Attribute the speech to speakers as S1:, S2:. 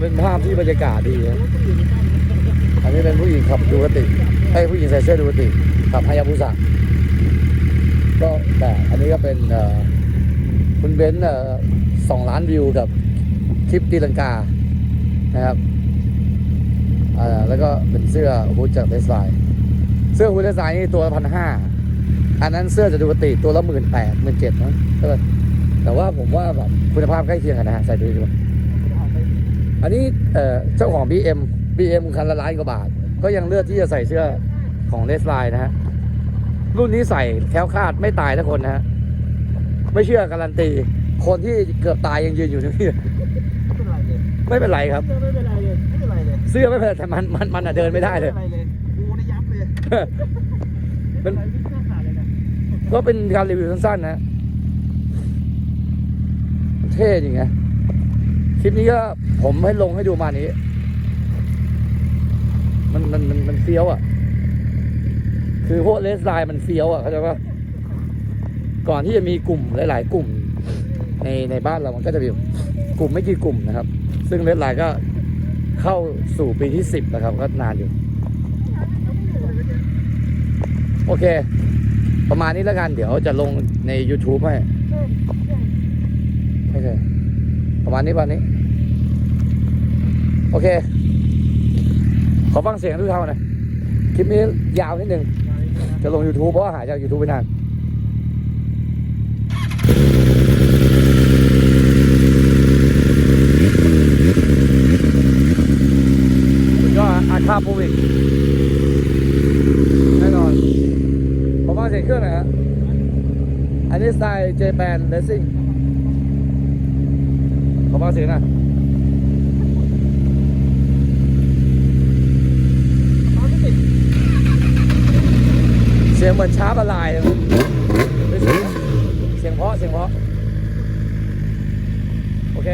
S1: เป็นภาพที่บรรยากาศดีนะอันนี้เป็นผู้หญิงขับดูกติไอ้ผู้หญิงใส่เสื้อดูกติขับฮายาบุสะก็แต่อันนี้ก็เป็นคุณเบนซ์สองล้านวิวกับทริปตีลังกานะครับแล้วก็เป็นเสื้อฮูดจากเดสไลเสื้อฮูดเดสไลนี่ตัวละพันห้าอันนั้นเสื้อจะดูกติตัวละหมื่นแปดหมื่นเจ็ดนะแต่ว่าผมว่าแบบคุณภาพใกล้เคียงกันนะฮะใส่ดูดีกว่า อันนี้เอ่อเจ้าของ BM BM คันละล้านกว่าบาท ก็ยังเลือกที่จะใส่เสื้อของเลสไลน์นะฮะ รุ่นนี้ใส่แคล้วคลาดไม่ตายทุกคนนะฮะ ไม่เชื่อการันตี คนที่เกือบตายยังยืนอยู่ที่นี่
S2: ไม่เป็นไรเลย
S1: ไม่เป็นไรครับ
S2: เสื้อไม่เป็นไรเลยไม่เป็นไรเลย
S1: เสื้อไม่เป็นไรแต่มันมันมันอะเดินไม่ได้เลย
S2: ไม่เป็นไรเลยกูได้ยับเลย
S1: เป็น
S2: อะไรที่หน้าขาดเลยนะ
S1: ก็เป็นการรีวิวสั้นๆนะ เท่จริงนะ คลิปนี้ก็ผมให้ลงให้ดูมานี้ มันมันมันมันเฟี้ยวอะ คือพวกเลสไลน์มันเฟี้ยวอะเข้าใจปะก่อนที่จะมีกลุ่มหลาย ๆ กลุ่ม ในในบ้านเรามันก็จะมีกลุ่มไม่กี่กลุ่มนะครับ ซึ่งเลสไลน์ก็เข้าสู่ปีที่สิบแล้วครับ ก็นานอยู่ โอเค ประมาณนี้แล้วกัน เดี๋ยวจะลงใน YouTube ให้ ประมาณนี้ประมาณนี้ โอเค ขอฟังเสียงทุกท่านหน่อยคลิปนี้ยาวนิดหนึ่งจะลง YouTube เพราะว่าหายจาก YouTube ไปนานสุดยอาคาโปวิกแน่นอนผมฟังเสียงเครื่องหน่อยฮะอันนี้สไตล์เจแปนเลสซิ่ง เสียงหนะ
S2: ตอนไม่ติด
S1: เสียงเหมือนช้าละลายเลยเสียงเพาะเสียงเพาะโอเค